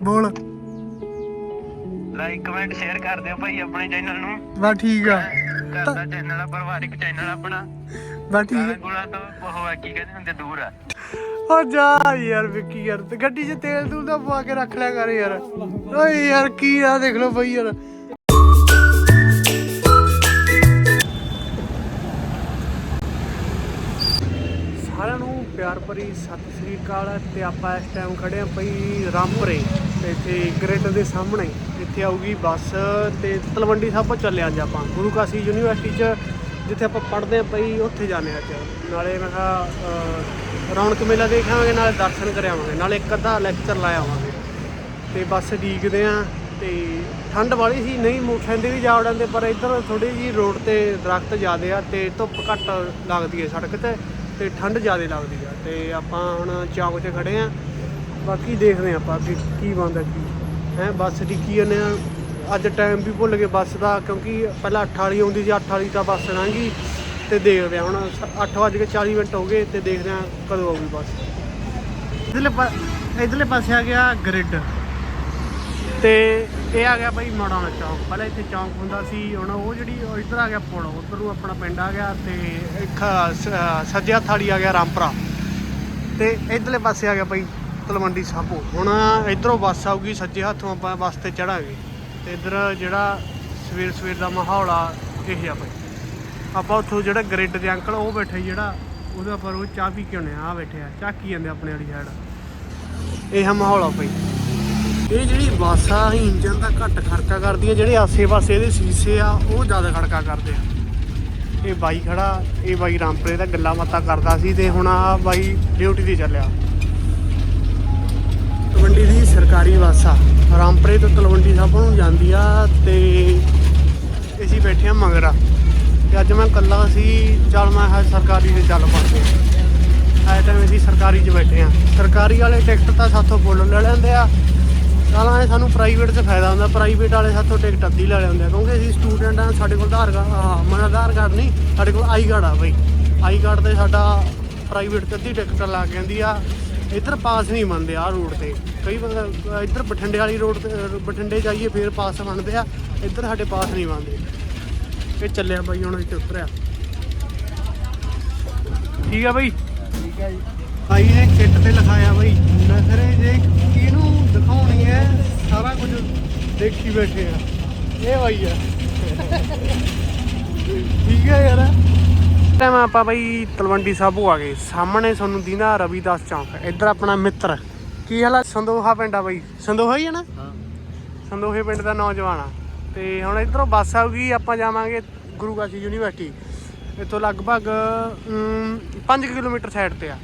ਬੋਲ। Like comment share ਕਰ ਦਿਓ ਭਾਈ ਆਪਣੇ ਚੈਨਲ ਨੂੰ। ਬਸ ਠੀਕ ਆ। ਘਰ ਦਾ ਚੈਨਲ ਆ ਪਰਿਵਾਰਿਕ ਚੈਨਲ ਆਪਣਾ। ਬਸ ਠੀਕ ਆ। ਗੁਲਾਂ ਤੋਂ ਉਹ ਆ ਕੀ ਕਹਿੰਦੇ ਹੁੰਦੇ ਦੂਰ ਆ। ਓ ਜਾ ਯਾਰ ਵਿੱਕੀ ਯਾਰ ਤੇ ਗੱਡੀ 'ਚ ਤੇਲ ਤੂਲ ਦਾ ਪਵਾ ਕੇ ਰੱਖ ਲਿਆ ਕਰ ਯਾਰ। ਓਏ ਯਾਰ ਕੀ ਆ ਦੇਖ ਲਓ ਬਈ ਯਾਰ। ਸਾਰਿਆਂ ਨੂੰ ਪਿਆਰ ਭਰੀ ਸਤਿ ਸ੍ਰੀ ਅਕਾਲ ਤੇ ਆਪਾਂ ਇਸ ਟਾਈਮ ਖੜੇ ਆ ਪਈ ਰਾਮਪੁਰੇ। ਤੇ ਇੱਥੇ ਗ੍ਰਿਡ ਦੇ ਸਾਹਮਣੇ ਇੱਥੇ ਆਊਗੀ ਬੱਸ ਤੇ ਤਲਵੰਡੀ ਸਾਬੋ ਚੱਲੇ ਅੱਜ ਆਪਾਂ। ਗੁਰੂ ਕਾਸ਼ੀ ਯੂਨੀਵਰਸਿਟੀ 'ਚ, ਜਿੱਥੇ ਆਪਾਂ ਪੜ੍ਹਦੇ ਆ ਪਈ ਉੱਥੇ ਜਾਣੇ ਅੱਜ। ਨਾਲੇ ਮੈਂ ਕਿਹਾ ਰੌਣਕ ਮੇਲਾ ਦੇਖਾਂਗੇ, ਨਾਲੇ ਦਰਸ਼ਨ ਕਰਿਆਵਾਂਗੇ ਨਾਲੇ ਇੱਕ ਅੱਧਾ ਲੈਕਚਰ ਲਾ ਆਵਾਂਗੇ ਤੇ ਬੱਸ ਡੀਕਦੇ ਆ ਤੇ ਠੰਡ ਵਾਲੀ ਸੀ, ਨਹੀਂ ਮੋਟਰਸਾਈਕਲ ਤੇ ਵੀ ਜਾ ਵੜਾਂਦੇ ਪਰ ਇੱਧਰ ਥੋੜੀ ਜੀ ਰੋਡ ਤੇ ਦਰਖਤ ਜ਼ਿਆਦੇ ਆ ਤੇ ਧੁੱਪ ਘੱਟ ਲੱਗਦੀ ਹੈ ਸੜਕ ਤੇ ਤੇ ਠੰਡ ਜ਼ਿਆਦੇ ਲੱਗਦੀ ਆ। ਤੇ ਆਪਾਂ ਹੁਣ ਚੌਕ 'ਚ ਖੜੇ ਆ ਬਾਕੀ ਦੇਖਦੇ ਆ ਆਪਾਂ ਕਿ ਕੀ ਬਣਦਾ ਕੀ। ਹੈ, ਬੱਸ ਡਿੱਕੀ ਜਾਂਦੇ ਆ। ਅੱਜ ਟਾਈਮ ਵੀ ਭੁੱਲ ਗਏ ਬੱਸ ਦਾ, ਕਿਉਂਕਿ ਪਹਿਲਾਂ 8 ਵਾਲੀ ਆਉਂਦੀ ਸੀ 8 ਵਾਲੀ ਤਾਂ ਬੱਸ ਲੰਘੀ ਤੇ ਦੇਖਦੇ ਆ ਹੁਣ 8:40 ਮਿੰਟ ਹੋ ਗਏ ਤੇ ਦੇਖਦੇ ਆ ਕਦੋਂ ਆਊਗੀ ਬੱਸ। ਇਧਰਲੇ ਪਾ, ਇਧਰਲੇ ਪਾਸੇ ਆ ਗਿਆ ਗ੍ਰਿਡ ਤੇ ਇਹ ਆ ਗਿਆ ਭਾਈ ਮਾੜਾ ਚੌਂਕ। ਪਹਿਲਾਂ ਇੱਥੇ ਚੌਂਕ ਹੁੰਦਾ ਸੀ, ਹੁਣ ਉਹ ਜਿਹੜੀ ਇੱਧਰ ਆ ਗਿਆ ਪੁਲ, ਉੱਧਰ ਨੂੰ ਆਪਣਾ ਪਿੰਡ ਆ ਗਿਆ ਤੇ ਇੱਕ ਸੱਜਿਆ ਸੱਜੇ ਆ ਗਿਆ ਰਾਮਪੁਰਾ। ਤੇ ਇਧਰਲੇ ਪਾਸੇ ਆ ਗਿਆ ਭਾਈ ਤਲਵੰਡੀ ਸਾਬੋ। ਹੁਣ ਇਧਰੋਂ ਬੱਸ ਆਊਗੀ, ਸੱਜੇ ਹੱਥੋਂ ਆਪਾਂ ਬੱਸ ਤੇ ਚੜਾਂਗੇ। ਤੇ ਇਧਰ ਜਿਹੜਾ ਸਵੇਰ ਸਵੇਰ ਦਾ ਮਾਹੌਲ ਆ, ਇਹ ਆ ਭਾਈ ਆਪਾਂ ਉੱਥੋਂ ਜਿਹੜਾ ਗ੍ਰਿਡ ਦੇ ਅੰਕਲ, ਉਹ ਬੈਠੇ ਜਿਹੜਾ, ਉਹਦੇ ਉੱਪਰ ਉਹ ਚਾਹ ਪੀ ਕੇ ਆਉਣੇ ਆ ਆਹ ਬੈਠੇ ਆ ਝਾਕੀ ਜਾਂਦੇ ਆਪਣੇ ਵਾਲੀ ਸਾਈਡ ਇਹ ਮਾਹੌਲ ਆ ਭਾਈ ਇਹ ਜਿਹੜੀ ਬੱਸ ਆ ਇੰਜਨ ਦਾ ਘੱਟ ਖੜਕਾ ਕਰਦੀ ਆ, ਜਿਹੜੇ ਆਸੇ-ਪਾਸੇ ਇਹਦੇ ਸ਼ੀਸ਼ੇ ਆ, ਉਹ ਜ਼ਿਆਦਾ ਖੜਕਾ ਕਰਦੇ ਆ। ਇਹ ਬਾਈ ਖੜਾ, ਇਹ ਬਾਈ ਰਾਮਪੁਰੇ ਦਾ ਗੱਲਾਂ ਬਾਤਾਂ ਕਰਦਾ ਸੀ ਤੇ ਹੁਣ ਆ ਬਾਈ ਡਿਊਟੀ ਤੇ ਚੱਲਿਆ। ਤਲਵੰਡੀ ਦੀ ਸਰਕਾਰੀ ਬੱਸ ਆ, ਰਾਮਪਰੇ ਤੋਂ ਤਲਵੰਡੀ ਸਾਹਿਬ ਨੂੰ ਜਾਂਦੀ ਆ ਤੇ ਅਸੀਂ ਬੈਠੇ ਆ ਮਗਰਾ। ਤੇ ਅੱਜ ਮੈਂ ਇਕੱਲਾ ਸੀ, ਚੱਲ ਮੈਂ ਕਿਹਾ ਸਰਕਾਰੀ ਤੇ ਚੱਲ ਪਾਉਂਦੇ ਐ ਟਾਈਮ ਅਸੀਂ ਸਰਕਾਰੀ 'ਚ ਬੈਠੇ ਆ। ਸਰਕਾਰੀ ਵਾਲੇ ਟਿਕਟ ਤਾਂ ਸਾਥੋਂ ਫੁੱਲ ਲੈ ਲੈਂਦੇ ਆ। ਚੱਲ ਸਾਨੂੰ ਪ੍ਰਾਈਵੇਟ 'ਚ ਫਾਇਦਾ ਹੁੰਦਾ ਪ੍ਰਾਈਵੇਟ ਵਾਲੇ ਸਾਥੋਂ ਟਿਕਟ ਅੱਧੀ ਲੈ ਲੈਂਦੇ ਆ, ਕਿਉਂਕਿ ਅਸੀਂ ਸਟੂਡੈਂਟ ਆ, ਸਾਡੇ ਕੋਲ ਆਧਾਰ ਕਾਰਡ ਹਾਂ ਮਨ ਆਧਾਰ ਕਾਰਡ ਨਹੀਂ, ਸਾਡੇ ਕੋਲ ਆਈ ਕਾਰਡ ਆ ਬਈ। ਆਈ ਕਾਰਡ ਤੇ ਸਾਡਾ ਪ੍ਰਾਈਵੇਟ 'ਚ ਅੱਧੀ ਟਿਕਟ ਲੱਗ ਜਾਂਦੀ ਆ। ਇੱਧਰ ਪਾਸ ਨਹੀਂ ਮੰਨਦੇ ਆ ਰੋਡ ਤੇ। ਕਈ ਬੰਦੇ ਇੱਧਰ ਬਠਿੰਡੇ ਵਾਲੀ ਰੋਡ ਤੇ ਬਠਿੰਡੇ ਜਾਈਏ ਫੇਰ ਪਾਸ ਮੰਨਦੇ ਆ। ਇੱਧਰ ਸਾਡੇ ਪਾਸ ਨਹੀਂ ਮੰਨਦੇ। ਇਹ ਚੱਲਿਆ ਬਾਈ ਹੁਣ ਇੱਥੇ ਉਤਰਿਆ। ਠੀਕ ਆ ਬਾਈ? ਠੀਕ ਹੈ ਜੀ। ਭਾਈ ਨੇ ਕਿੱਟ ਤੇ ਲਿਖਾਇਆ ਬਈ। ਨਖਰੇ ਜੇ ਕਿਹਨੂੰ ਦਿਖਾਉਣੀ ਹੈ? ਸਾਰਾ ਕੁਝ ਦੇਖੀ ਬੈਠੇ ਆ। ਇਹ ਬਾਈ ਆ। ਠੀਕ ਹੈ ਯਾਰ। ਟਾਈਮ ਆਪਾਂ ਬਈ ਤਲਵੰਡੀ ਸਾਬੂ ਆ ਗਏ ਸਾਹਮਣੇ ਤੁਹਾਨੂੰ ਦੀਨਾ ਰਵੀਦਾਸ ਚੌਂਕ ਇੱਧਰ ਆਪਣਾ ਮਿੱਤਰ। ਕੀ ਹਾਲ ਆ? ਸੰਦੋਹਾ ਪਿੰਡ ਆ ਬਈ। ਸੰਦੋਹਾ ਹੀ ਹੈ ਨਾ? ਹਾਂ। ਸੰਦੋਹੇ ਪਿੰਡ ਦਾ ਨੌਜਵਾਨ ਆ। ਤੇ ਹੁਣ ਇਧਰੋਂ ਬੱਸ ਆਊਗੀ ਆਪਾਂ ਜਾਵਾਂਗੇ ਗੁਰੂ ਕਾਸ਼ੀ ਯੂਨੀਵਰਸਿਟੀ। ਇੱਥੋਂ ਲਗਭਗ 5 ਕਿਲੋਮੀਟਰ ਸਾਈਡ ਤੇ ਆ।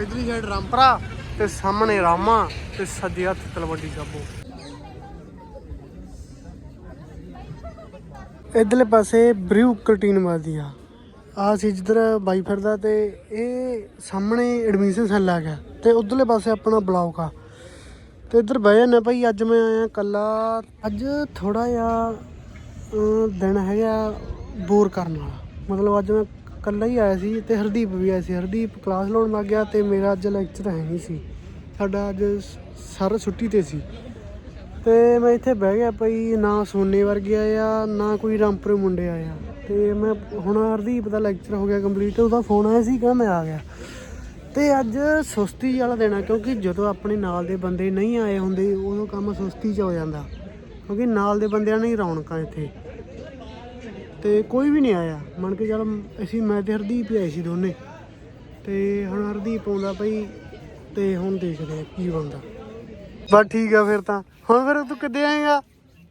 ਇਧਰਲੀ ਸਾਈਡ ਰਾਮਪਰਾ ਤੇ ਸਾਹਮਣੇ ਰਾਮਾ ਤੇ ਸੱਜੇ ਹੱਥ ਤਲਵੰਡੀ ਸਾਬੋ ਇਧਰਲੇ ਪਾਸੇ ਬ੍ਰਿਊ ਕੈਂਟੀਨ ਵੱਜਦੀ ਆ। ਆ ਸੀ ਜਿੱਧਰ ਬਾਈ ਫਿਰਦਾ ਤੇ ਇਹ ਸਾਹਮਣੇ ਐਡਮਿਸ਼ਨ ਸੈੱਲ ਆ ਗਿਆ। ਤੇ ਉਧਰਲੇ ਪਾਸੇ ਆਪਣਾ ਬਲੌਕ ਆ। ਤੇ ਇੱਧਰ ਬਹਿ ਜਾਂਦੇ ਭਾਈ, ਅੱਜ ਮੈਂ ਆਇਆ ਕੱਲਾ ਅੱਜ ਥੋੜਾ ਜਿਹਾ ਦਿਨ ਹੈਗਾ ਬੋਰ ਕਰਨ ਵਾਲਾ। ਮਤਲਬ ਅੱਜ ਮੈਂ ਕੱਲਾ ਹੀ ਆਇਆ ਸੀ ਤੇ ਹਰਦੀਪ ਵੀ ਆਇਆ ਸੀ। ਹਰਦੀਪ ਕਲਾਸ ਲਾਉਣ ਲੱਗ ਗਿਆ ਤੇ ਮੇਰਾ ਅੱਜ ਲੈਕਚਰ ਹੈ ਨਹੀਂ ਸੀ। ਸਾਡਾ ਅੱਜ ਸਰ ਛੁੱਟੀ ਤੇ ਸੀ। ਤੇ ਮੈਂ ਇੱਥੇ ਬਹਿ ਗਿਆ ਭਾਈ ਨਾ ਸੋਨੇ ਵਰਗੇ ਆਇਆ, ਨਾ ਕੋਈ ਰਾਮਪੁਰ ਮੁੰਡੇ ਆਇਆ। ਤੇ ਮੈਂ ਹੁਣ ਹਰਦੀਪ ਦਾ ਲੈਕਚਰ ਹੋ ਗਿਆ ਕੰਪਲੀਟ ਉਹਦਾ ਫੋਨ ਆਇਆ ਸੀ, ਕਹਿੰਦਾ ਮੈਂ ਆ ਗਿਆ। ਤੇ ਅੱਜ ਸੁਸਤੀ ਵਾਲਾ ਦੇਣਾ ਕਿਉਂਕਿ ਜਦੋਂ ਆਪਣੇ ਨਾਲ ਦੇ ਬੰਦੇ ਨਹੀਂ ਆਏ ਹੁੰਦੇ, ਉਦੋਂ ਕੰਮ ਸੁਸਤੀ 'ਚ ਹੋ ਜਾਂਦਾ। ਕਿਉਂਕਿ ਨਾਲ ਦੇ ਬੰਦਿਆਂ ਨੇ ਹੀ ਰੌਣਕਾਂ ਇੱਥੇ। ਤੇ ਕੋਈ ਵੀ ਨਹੀਂ ਆਇਆ। ਮੰਨ ਕੇ ਚੱਲ, ਅਸੀਂ, ਮੈਂ ਤੇ ਹਰਦੀਪ ਆਏ ਸੀ ਦੋਨੇ। ਤੇ ਹੁਣ ਹਰਦੀਪ ਆਉਂਦਾ ਪਈ ਤੇ ਹੁਣ ਦੇਖਦੇ ਆ ਕੀ ਬਣਦਾ। ਬਸ ਠੀਕ ਆ ਫਿਰ ਤਾਂ। ਹੁਣ ਫਿਰ ਤੂੰ ਕਿੱਦੇ ਆਏਗਾ?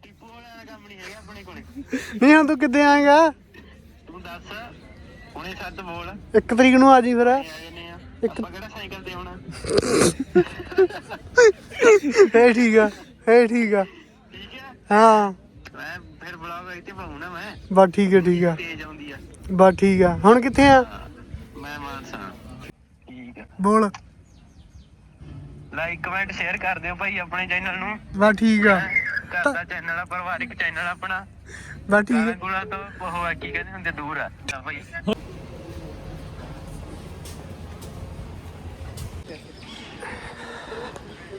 ਟਿੱਪੂ ਵਾਲਾ ਦਾ ਕੰਮ ਨਹੀਂ ਹੈਗਾ ਆਪਣੇ ਕੋਲੇ ਨਹੀਂ ਹੁਣ ਤੂੰ ਕਿੱਦੇ ਆਏਗਾ? ਤੂੰ ਦੱਸ ਹੁਣੇ ਸੱਤ ਬੋਲ। ਇੱਕ ਤਰੀਕ ਨੂੰ ਆ ਜੀ ਫਿਰ। ਆ ਇੱਕ- ਆਪਾਂ ਕਿਹੜਾ ਸਾਈਕਲ ਤੇ ਆਉਣਾ? ਫੇ ਠੀਕ ਆ ਫੇ ਠੀਕ ਆ। ਠੀਕ ਹੈ ਹਾਂ। ਮੈਂ ਫਿਰ ਬੁਲਾਵਾ ਇੱਥੇ ਪਾਉਣਾ ਮੈਂ। ਬਸ ਠੀਕ ਆ ਠੀਕ ਆ। ਤੇਜ਼ ਆਉਂਦੀ ਆ। ਬਸ ਠੀਕ ਆ। ਹੁਣ ਕਿੱਥੇ ਆ? ਮੈਂ ਮਾਨਸਾ। ਠੀਕ ਆ। ਬੋਲ। ਲਾਈਕ ਕਮੈਂਟ ਸ਼ੇਅਰ ਕਰ ਦਿਓ ਭਾਈ ਆਪਣੇ ਚੈਨਲ ਨੂੰ। ਬਸ ਠੀਕ ਆ। ਘਰ ਦਾ ਚੈਨਲ ਆ ਪਰਿਵਾਰਿਕ ਚੈਨਲ ਆਪਣਾ। ਬਸ ਠੀਕ ਆ। ਗੁਲਾਂ ਤੋਂ ਉਹ ਆ ਕੀ ਕਹਿੰਦੇ ਹੁੰਦੇ ਦੂਰ ਆ। ਤਾਂ ਭਾਈ।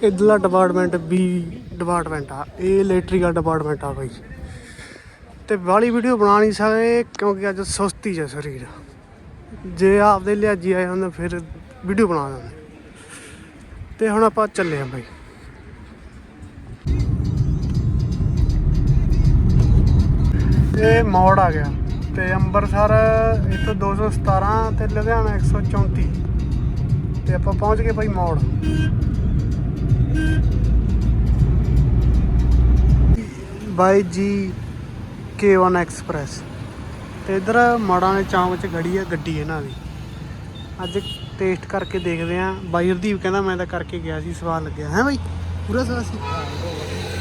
ਇਧਰਲਾ ਡਿਪਾਰਟਮੈਂਟ ਬੀ ਡਿਪਾਰਟਮੈਂਟ ਆ। ਇਹ ਇਲੈਕਟ੍ਰੀਕਲ ਡਿਪਾਰਟਮੈਂਟ ਆ ਬਾਈ ਤੇ ਵਾਲੀ ਵੀਡੀਓ ਬਣਾ ਨਹੀਂ ਸਕਦੇ ਕਿਉਂਕਿ ਅੱਜ ਸੁਸਤੀ ਜਿਹਾ ਸਰੀਰ। ਜੇ ਆਪਦੇ ਲਿਆਜੀ ਆਏ ਹੁੰਦੇ ਫਿਰ ਵੀਡੀਓ ਬਣਾ ਦਿੰਦੇ। ਤੇ ਹੁਣ ਆਪਾਂ ਚੱਲੇ ਆਂ ਬਾਈ। ਇਹ ਮੋੜ ਆ ਗਿਆ ਤੇ ਅੰਮ੍ਰਿਤਸਰ ਇੱਥੋਂ 217 ਤੇ ਲੁਧਿਆਣਾ 134 ਤੇ ਆਪਾਂ ਪਹੁੰਚ ਗਏ ਭਾਈ ਮੋੜ। ਬਾਈ ਜੀ K1 ਐਕਸਪ੍ਰੈਸ। ਤੇ ਇਧਰ ਮਾੜਾਂ ਦੇ ਚੌਂਕ 'ਚ ਖੜੀ ਹੈ ਗੱਡੀ ਇਹਨਾਂ ਦੀ। ਅੱਜ ਟੇਸਟ ਕਰਕੇ ਦੇਖਦੇ ਆਂ ਬਾਈ ਹਰਦੀਪ ਕਹਿੰਦਾ ਮੈਂ ਤਾਂ ਕਰਕੇ ਗਿਆ ਸੀ ਸਵਾਦ ਲੱਗਿਆ। ਹੈ ਬਾਈ? ਪੂਰਾ ਸਵਾਦ ਸੀ?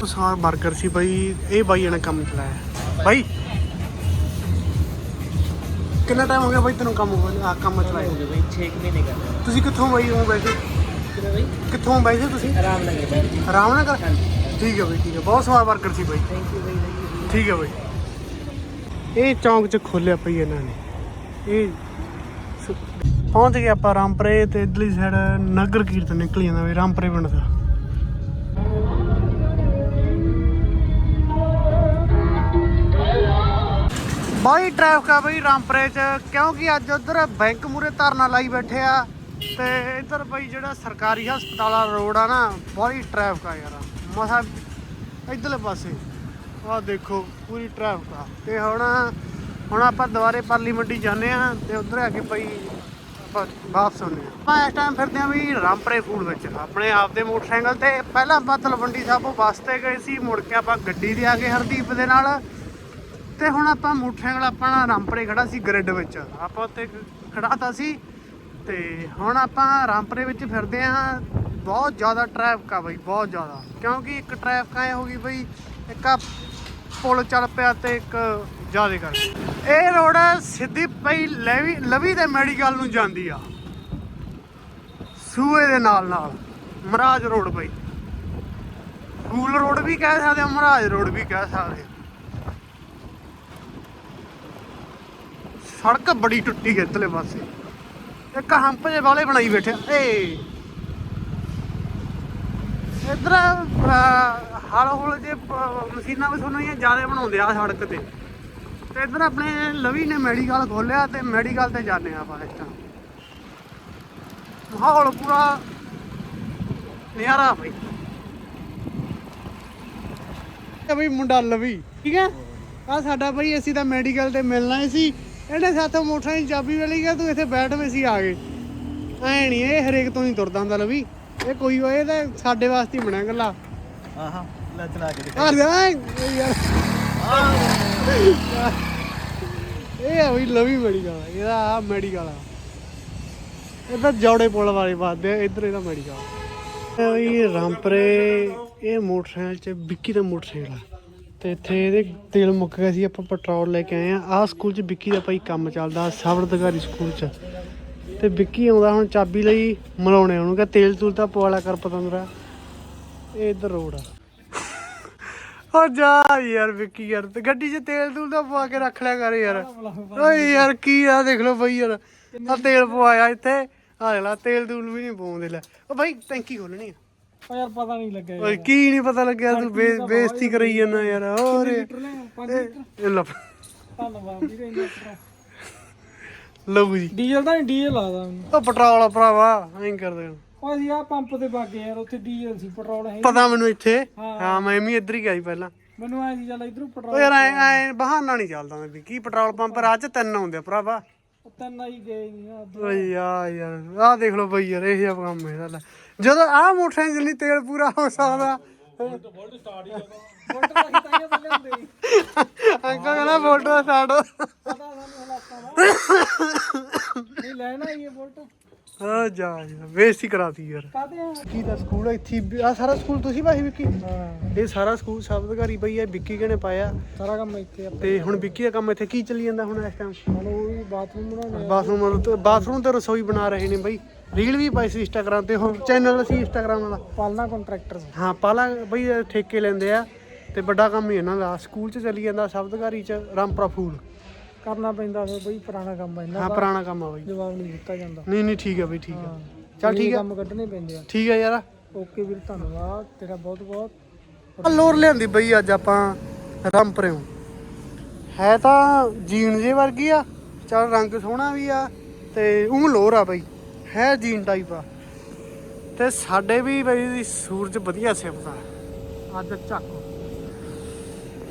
ਉਹ ਸਵਾਦ 버ਗਰ ਸੀ ਬਾਈ। ਇਹ ਬਾਈ ਨੇ ਕੰਮ ਚਲਾਇਆ। ਬਾਈ ਕਿੰਨਾ ਟਾਈਮ ਹੋ ਗਿਆ ਬਾਈ ਤੈਨੂੰ ਕੰਮ ਆ ਕੰਮ ਚਲਾਇਆ ਹੋ ਬਈ 6 ਮਹੀਨੇ ਕਰ ਤੁਸੀਂ ਕਿੱਥੋਂ ਬਾਈ ਹੋ ਵੈਸੇ? ਬਈ? ਕਿੱਥੋਂ ਬਾਈ ਜੀ ਤੁਸੀਂ? ਆਰਾਮ ਨਾਲ ਬਈ। ਆਰਾਮ ਨਾਲ ਕਰ ਠੀਕ ਹੈ ਬਾਈ ਠੀਕ ਹੈ। ਬਹੁਤ ਸਵਾਦ 버ਗਰ ਸੀ ਬਾਈ। ਥੈਂਕ ਯੂ ਬਈ ਠੀਕ ਹੈ ਬਾਈ। ਇਹ ਚੌਂਕ 'ਚ ਖੋਲਿਆ ਪਈ ਇਹਨਾਂ ਨੇ। ਇਹ ਪਹੁੰਚ ਗਏ ਆਪਾਂ ਰਾਮਪਰੇ ਤੇ ਇਧਰਲੀ ਸਾਈਡ ਨਗਰ ਕੀਰਤਨ ਨਿਕਲ ਜਾਂਦਾ ਵੀ ਰਾਮਪਰੇ ਪਿੰਡ ਦਾ। ਬਾਈ ਟ੍ਰੈਫਿਕ ਆ ਬਈ ਰਾਮਪਰੇ 'ਚ, ਕਿਉਂਕਿ ਅੱਜ ਉਧਰ ਬੈਂਕ ਮੂਰੇ ਧਰਨਾ ਲਾਈ ਬੈਠੇ ਆ ਤੇ ਇੱਧਰ ਬਈ ਜਿਹੜਾ ਸਰਕਾਰੀ ਹਸਪਤਾਲਾ ਰੋਡ ਆ ਨਾ ਬੜੀ ਟ੍ਰੈਫਿਕ ਆ ਯਾਰ। ਮਸਾ ਇਧਰਲੇ ਪਾਸੇ, ਆਹ ਦੇਖੋ ਪੂਰੀ ਟ੍ਰੈਫਿਕ ਆ। ਤੇ ਹੁਣ ਹੁਣ ਆਪਾਂ ਦੁਬਾਰੇ ਪਾਰਲੀ ਮੰਡੀ ਜਾਂਦੇ ਆ ਤੇ ਉਧਰ ਆ ਕੇ ਬਈ ਆਪਾਂ ਵਾਪਸ ਆਉਂਦੇ ਆ। ਆਪਾਂ ਇਸ ਟਾਈਮ ਫਿਰਦੇ ਆ ਵੀ ਰਾਮਪਰੇ ਫੂਡ ਵਿੱਚ। ਆਪਣੇ ਆਪ ਦੇ ਮੋਟਰਸਾਈਕਲ ਤੇ ਪਹਿਲਾਂ ਆਪਾਂ ਤਲਵੰਡੀ ਸਾਬੋ ਬੱਸ ਤੇ ਗਏ ਸੀ, ਮੁੜ ਕੇ ਆਪਾਂ ਗੱਡੀ ਤੇ ਆ ਗਏ ਹਰਦੀਪ ਦੇ ਨਾਲ। ਤੇ ਹੁਣ ਆਪਾਂ ਮੋਟਰਸਾਈਕਲ ਆਪਣਾ ਰਾਮਪਰੇ ਖੜਾ ਸੀ ਗ੍ਰਿਡ ਵਿੱਚ। ਆਪਾਂ ਉੱਤੇ ਖੜਾਤਾ ਸੀ। ਤੇ ਹੁਣ ਆਪਾਂ ਰਾਮਪਰੇ ਵਿੱਚ ਫਿਰਦੇ ਆ ਬਹੁਤ ਜ਼ਿਆਦਾ ਟ੍ਰੈਫਿਕ ਆ ਬਈ, ਬਹੁਤ ਜ਼ਿਆਦਾ। ਕਿਉਂਕਿ ਇੱਕ ਟ੍ਰੈਫਿਕ ਐ ਹੋ ਗਈ ਬਈ, ਇੱਕ ਪੁਲ ਚੱਲ ਪਿਆ ਤੇ ਇੱਕ ਜ਼ਿਆਦਾ ਕਰ ਇਹ ਰੋਡ ਸਿੱਧੀ ਪਈ ਲਵੀ ਲਵੀ ਦੇ ਮੈਡੀਕਲ ਨੂੰ ਜਾਂਦੀ ਆ। ਸੂਏ ਦੇ ਨਾਲ ਨਾਲ, ਮਹਾਰਾਜ ਰੋਡ ਬਈ। ਫੂਲ ਰੋਡ ਵੀ ਕਹਿ ਸਕਦੇ ਆ, ਮਹਾਰਾਜ ਰੋਡ ਵੀ ਕਹਿ ਸਕਦੇ ਸੜਕ ਬੜੀ ਟੁੱਟੀ ਗਈ ਇੱਧਰਲੇ ਪਾਸੇ। ਇੱਕ ਹੰਪ ਜੇ ਵਾਲੇ ਬਣਾਈ ਬੈਠੇ ਆ। ਏ ਇਧਰ ਹਲ ਹੁਲ ਜੇ ਮਸ਼ੀਨਾਂ ਵੀ ਤੁਹਾਨੂੰ ਜ਼ਿਆਦਾ ਬਣਾਉਂਦੇ ਆ ਸੜਕ ਤੇ। ਤੇ ਇਧਰ ਆਪਣੇ ਲਵੀ ਨੇ ਮੈਡੀਕਲ ਖੋਲਿਆ ਤੇ ਮੈਡੀਕਲ ਤੇ ਜਾਂਦੇ ਆ ਆਪਾਂ ਇਸ ਟਾਈਮ ਮਾਹੌਲ ਪੂਰਾ ਨਿਆਰਾ ਬਈ। ਇਹ ਬਈ ਮੁੰਡਾ ਲਵੀ, ਠੀਕ ਹੈ? ਆ ਸਾਡਾ ਬਈ ਅਸੀਂ ਤਾਂ ਮੈਡੀਕਲ ਤੇ ਮਿਲਣਾ ਹੀ ਸੀ। ਇਹਨੇ ਸਾਥੋਂ ਮੋਟਰਾਂ ਦੀ ਚਾਬੀ ਵਾਲੀ ਗਿਆ ਤੂੰ ਇੱਥੇ ਬੈਠ ਵੇ ਸੀ ਆ ਗਏ ਐ ਨਹੀਂ ਇਹ ਹਰੇਕ ਤੋਂ ਹੀ ਤੁਰਦਾ ਹੁੰਦਾ ਲਵੀ। ਇਹ ਕੋਈ ਹੋਏ ਤਾਂ ਸਾਡੇ ਵਾਸਤੇ ਹੀ ਬਣਿਆ ਗੱਲਾ ਆਹਾਂ, ਲੈ ਚਲਾ ਕੇ ਆ ਯਾਰ। ਇਹ ਆ ਵੀ ਲਵੀ ਮੈਡੀਕਲ, ਇਹਦਾ ਆ ਮੈਡੀਕਲ ਆ। ਇਹ ਤਾਂ ਜੌੜੇ ਪੁਲ ਵਾਲੇ ਬਾਦੇ ਇੱਧਰ ਇਹਦਾ ਮੈਡੀਕਲ। ਇਹ ਵੀ ਰਾਮਪਰੇ, ਇਹ ਮੋਟਰਸਾਈਕਲ ਚ, ਵਿੱਕੀ ਦਾ ਮੋਟਰਸਾਈਕਲ ਆ। ਤੇ ਇੱਥੇ ਇਹਦੇ ਤੇਲ ਮੁੱਕ ਗਿਆ ਸੀ, ਆਪਾਂ ਪੈਟਰੋਲ ਲੈ ਕੇ ਆਏ ਆ। ਆਹ ਸਕੂਲ ਚ ਵਿੱਕੀ ਦਾ ਭਾਈ ਕੰਮ ਚੱਲਦਾ ਸਬਰਦਗਾਰੀ ਸਕੂਲ ਚ। ਤੇ ਵਿੱਕੀ ਆਉਂਦਾ ਹੁਣ ਚਾਬੀ ਲਈ, ਮਿਲਾਉਣੇ ਉਹਨੂੰ ਕਹ ਤੇਲ ਤੂਲ ਤਾਂ ਪਵਾਲਾ ਕਰ, ਪਤੰਦਰਾ। ਇਹ ਇੱਧਰ ਰੋਡ ਆ। ਓ ਜਾ ਯਾਰ ਵਿੱਕੀ ਯਾਰ ਤੇ ਗੱਡੀ 'ਚ ਤੇਲ ਤੂਲ ਤਾਂ ਪਵਾ ਕੇ ਰੱਖ ਲਿਆ ਕਰ ਯਾਰ। ਓਏ ਯਾਰ ਕੀ ਆ ਦੇਖ ਲਓ ਬਈ ਯਾਰ। ਆ ਤੇਲ ਪਵਾਇਆ ਇੱਥੇ ਆ ਦੇਖ ਲਾ ਤੇਲ ਤੂਲ ਵੀ ਨਹੀਂ ਪਾਉਂਦੇ ਲੈ। ਓ ਬਾਈ ਟੈਂਕੀ ਖੋਲਣੀ ਆ। ਉਹ ਯਾਰ ਪਤਾ ਨਹੀਂ ਲੱਗਿਆ ਓਏ ਕੀ ਨਹੀਂ ਪਤਾ ਲੱਗਿਆ ਤੂੰ ਬੇਇੱਜ਼ਤੀ ਕਰਾਈ ਜਾਂਦਾ ਯਾਰ ਹੋਰ ਲੀਟਰ ਲੈ 5 ਲੀਟਰ? ਇਹ ਲੈ। ਧੰਨਵਾਦ ਵੀਰੇ ਇੰਨਾ। ਲਓ ਜੀ। ਡੀਜ਼ਲ ਤਾਂ ਨਹੀਂ ਡੀਜ਼ਲ ਆਦਾ ਮੈਨੂੰ ਉਹ ਪੈਟਰੋਲ ਆ ਭਰਾਵਾ ਐਂ ਕਰਦੇ ਉਹ ਅਸੀਂ ਆ ਪੰਪ ਤੇ ਬਾਗੇ ਯਾਰ ਉੱਥੇ ਡੀਜ਼ਲ ਸੀ ਪੈਟਰੋਲ ਹੈ ਪਤਾ ਮੈਨੂੰ ਇੱਥੇ? ਹਾਂ। ਹਾਂ ਮੈਂ ਵੀ ਇੱਧਰ ਹੀ ਗਿਆ ਸੀ ਪਹਿਲਾਂ। ਮੈਨੂੰ ਐ ਸੀ ਚੱਲ ਇਧਰੋਂ ਪੈਟਰੋਲ ਯਾਰ ਐ ਐ ਬਹਾਨਾ ਨਹੀਂ ਚੱਲਦਾ ਮੈਂ ਵੀ। ਕੀ ਪੈਟਰੋਲ ਪੰਪ ਰਾਹ 'ਚ ਤਿੰਨ ਆਉਂਦੇ ਆ ਭਰਾਵਾ? ਤਿੰਨ ਆਈ ਗਏ ਨਹੀਂ ਆ ਓਏ ਯਾਰ ਯਾਰ ਆਹ ਦੇਖ ਲਓ ਬਈ ਯਾਰ ਇਹ ਜਿਹਾ ਕੰਮ ਹੈ ਲੈ ਜਦੋਂ ਆਹ ਮੋਟਰਸਾਈਕਲ ਨਹੀਂ ਤੇਲ ਪੂਰਾ ਹੋ ਸਕਦਾ। ਮੋਟਰ ਤਾਂ ਇਹ ਥੱਲੇ ਹੁੰਦੇ ਸੀ। ਅੰਕਲ ਕਹਿੰਦਾ ਦਾ ਸਟਾਰਟ ਪਤਾ ਸਾਨੂੰ ਹਾਲਾਤਾਂ ਦਾ। ਨਹੀਂ ਲੈਣਾ ਹੀ ਇਹ ਬੋਲਟ। ਆ ਜਾ ਯਾਰ ਬੇਇੱਜ਼ਤੀ ਕਰਾਤੀ ਯਾਰ। ਕੀ ਦਾ ਸਕੂਲ ਇੱਥੇ ਆ ਸਾਰਾ ਸਕੂਲ ਤੁਸੀਂ ਭਾਈ ਵਿੱਕੀ? ਹਾਂ। ਇਹ ਸਾਰਾ ਸਕੂਲ ਸ਼ਬਦਕਾਰੀ ਪਈ ਹੈ ਵਿੱਕੀ ਕਿਹਨੇ ਪਾਇਆ? ਸਾਰਾ ਕੰਮ ਇੱਥੇ ਆ। ਤੇ ਹੁਣ ਵਿੱਕੀ ਦਾ ਕੰਮ ਇੱਥੇ ਕੀ ਚੱਲੀ ਜਾਂਦਾ ਹੁਣ ਇਸ ਟਾਈਮ ਹੁਣ ਉਹ ਵੀ ਬਾਥਰੂਮ ਬਣਾਉਣੇ। ਬਾਥਰੂਮ ਤੇ ਬਾਥਰੂਮ ਤੇ ਰਸੋਈ ਬਣਾ ਰਹੇ ਨੇ ਬਈ। ਰੀਲ ਵੀ ਪਾਈ ਸੀ ਇੰਸਟਾਗ੍ਰਾਮ ਤੇ ਹੁਣ ਚੈਨਲ ਸੀ ਇੰਸਟਾਗ੍ਰਾਮ ਵਾਲਾ। ਪਾਲਣਾ ਕੰਟਰੈਕਟਰ ਹਾਂ ਪਾਲਾ ਬਈ ਠੇਕੇ ਲੈਂਦੇ ਆ। ਤੇ ਵੱਡਾ ਕੰਮ ਹੀ ਇਹਨਾਂ ਦਾ। ਸਕੂਲ 'ਚ ਚੱਲੀ ਜਾਂਦਾ ਸ਼ਬਦਕਾਰੀ 'ਚ ਰਾਮਪੁਰਾ ਫੂਲ। ਕਰਨਾ ਪੈਂਦਾ ਫਿਰ ਬਈ ਪੁਰਾਣਾ ਕੰਮ ਆ ਹਾਂ ਇਹਨਾਂ ਦਾ ਪੁਰਾਣਾ ਕੰਮ ਆ ਬਈ। ਜਵਾਬ ਨਹੀਂ ਦਿੱਤਾ ਜਾਂਦਾ। ਨਹੀਂ ਨਹੀਂ ਠੀਕ ਹੈ ਬਈ ਠੀਕ ਹੈ ਹਾਂ ਚੱਲ ਠੀਕ ਹੈ ਕੰਮ ਕੱਢਣੇ ਪੈਂਦੇ ਆ। ਠੀਕ ਹੈ ਯਾਰ। ਓਕੇ ਵੀਰ ਧੰਨਵਾਦ। ਤੇਰਾ ਬਹੁਤ ਬਹੁਤ ਆ ਲੋਰ ਲਿਆਂਦੀ ਬਈ ਅੱਜ ਆਪਾਂ ਰਾਮਪੁਰਿਓਂ ਹੈ ਤਾਂ ਜੀਨ ਜੇ ਵਰਗੀ ਆ ਚਲ ਰੰਗ ਸੋਹਣਾ ਵੀ ਆ ਤੇ ਉਹ ਲੋਰ ਆ ਬਈ। ਹੈ ਜੀਨ ਟਾਈਪ ਆ। ਤੇ ਸਾਡੇ ਵੀ ਬਈ ਸੂਰਜ ਵਧੀਆ ਸਿਫਦਾ ਅੱਜ ਝੱਕ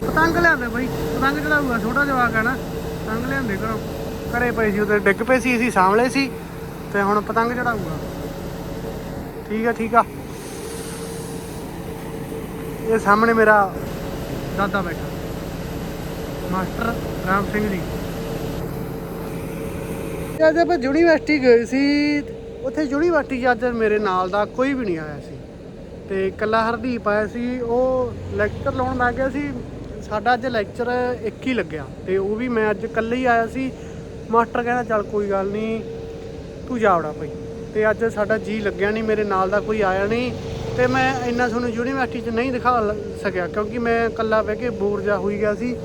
ਪਤੰਗ ਲਿਆਂਦੇ ਬਈ ਪਤੰਗ ਚੜਾਊਗਾ ਛੋਟਾ ਜਵਾਕ ਆ ਨਾ। ਪਤੰਗ ਲਿਆਂਦੇ ਘਰੋਂ। ਘਰੇ ਪਏ ਸੀ ਉਹਦੇ ਡਿੱਗ ਪਏ ਸੀ, ਅਸੀਂ ਸਾਹਮਣੇ ਸੀ ਤੇ ਹੁਣ ਪਤੰਗ ਚੜਾਊਗਾ ਠੀਕ ਆ ਠੀਕ ਆ। ਇਹ ਸਾਹਮਣੇ ਮੇਰਾ ਦਾਦਾ ਬੈਠਾ। ਮਾਸਟਰ ਰਾਮ ਸਿੰਘ ਜੀ। ਜਦ ਆਪਾਂ ਯੂਨੀਵਰਸਿਟੀ ਗਏ ਸੀ, ਉੱਥੇ ਯੂਨੀਵਰਸਿਟੀ 'ਚ ਅੱਜ ਮੇਰੇ ਨਾਲ ਦਾ ਕੋਈ ਵੀ ਨਹੀਂ ਆਇਆ ਸੀ। ਤੇ ਇਕੱਲਾ ਹਰਦੀਪ ਆਇਆ ਸੀ, ਉਹ ਲੈਕਚਰ ਲਾਉਣ ਲੱਗ ਗਿਆ ਸੀ ਸਾਡਾ ਅੱਜ ਲੈਕਚਰ ਇੱਕ ਹੀ ਲੱਗਿਆ ਤੇ ਉਹ ਵੀ ਮੈਂ ਅੱਜ ਇਕੱਲੇ ਹੀ ਆਇਆ ਸੀ। ਮਾਸਟਰ ਕਹਿੰਦਾ, ਚੱਲ ਕੋਈ ਗੱਲ ਨਹੀਂ ਤੂੰ ਜਾਵੜਾ ਭਾਈ। ਤੇ ਅੱਜ ਸਾਡਾ ਜੀ ਲੱਗਿਆ ਨਹੀਂ ਮੇਰੇ ਨਾਲ ਦਾ ਕੋਈ ਆਇਆ ਨਹੀਂ ਤੇ ਮੈਂ ਇੰਨਾ ਤੁਹਾਨੂੰ ਯੂਨੀਵਰਸਿਟੀ 'ਚ ਨਹੀਂ ਦਿਖਾ ਸਕਿਆ ਕਿਉਂਕਿ ਮੈਂ ਇਕੱਲਾ ਬਹਿ ਕੇ ਬੋਰ ਜਾ ਹੋਈ ਗਿਆ ਸੀ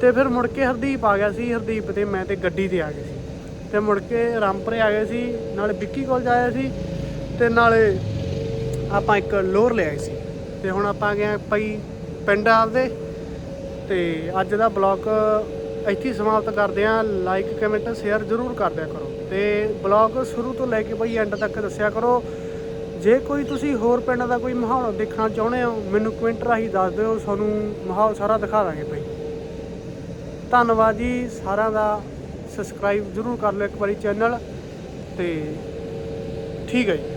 ਤੇ ਫਿਰ ਮੁੜ ਕੇ ਹਰਦੀਪ ਆ ਗਿਆ ਸੀ, ਹਰਦੀਪ ਤੇ ਮੈਂ ਤੇ ਗੱਡੀ ਤੇ ਆ ਗਏ ਸੀ। ਤੇ ਮੁੜ ਕੇ ਰਾਮਪੁਰੇ ਆ ਗਏ ਸੀ, ਨਾਲੇ ਵਿੱਕੀ ਕੋਲ ਜਾਇਆ ਸੀ ਤੇ ਨਾਲੇ ਆਪਾਂ ਇੱਕ ਲੋਰ ਲਿਆਏ ਸੀ। ਤੇ ਹੁਣ ਆਪਾਂ ਗਏ ਭਾਈ ਪਿੰਡ ਆਪਦੇ। ਤੇ ਅੱਜ ਦਾ ਬਲੌਗ ਇੱਥੇ ਹੀ ਸਮਾਪਤ ਕਰਦੇ ਹਾਂ। ਲਾਈਕ ਕਮੈਂਟ ਸ਼ੇਅਰ ਜ਼ਰੂਰ ਕਰ ਦਿਆ ਕਰੋ। ਤੇ ਬਲੌਗ ਸ਼ੁਰੂ ਤੋਂ ਲੈ ਕੇ ਬਈ ਐਂਡ ਤੱਕ ਦੱਸਿਆ ਕਰੋ। ਜੇ ਕੋਈ ਤੁਸੀਂ ਹੋਰ ਪਿੰਡ ਦਾ ਕੋਈ ਮਾਹੌਲ ਦੇਖਣਾ ਚਾਹੁੰਦੇ ਹੋ, ਮੈਨੂੰ ਕਮੈਂਟ ਰਾਹੀਂ ਦੱਸ ਦਿਓ। ਤੁਹਾਨੂੰ ਮਾਹੌਲ ਸਾਰਾ ਦਿਖਾ ਦਾਂਗੇ ਬਈ। ਧੰਨਵਾਦ ਜੀ ਸਾਰਿਆਂ ਦਾ। ਸਬਸਕ੍ਰਾਈਬ ਜ਼ਰੂਰ ਕਰ ਲਿਓ ਇੱਕ ਵਾਰੀ ਚੈਨਲ ਤੇ ਠੀਕ ਹੈ ਜੀ।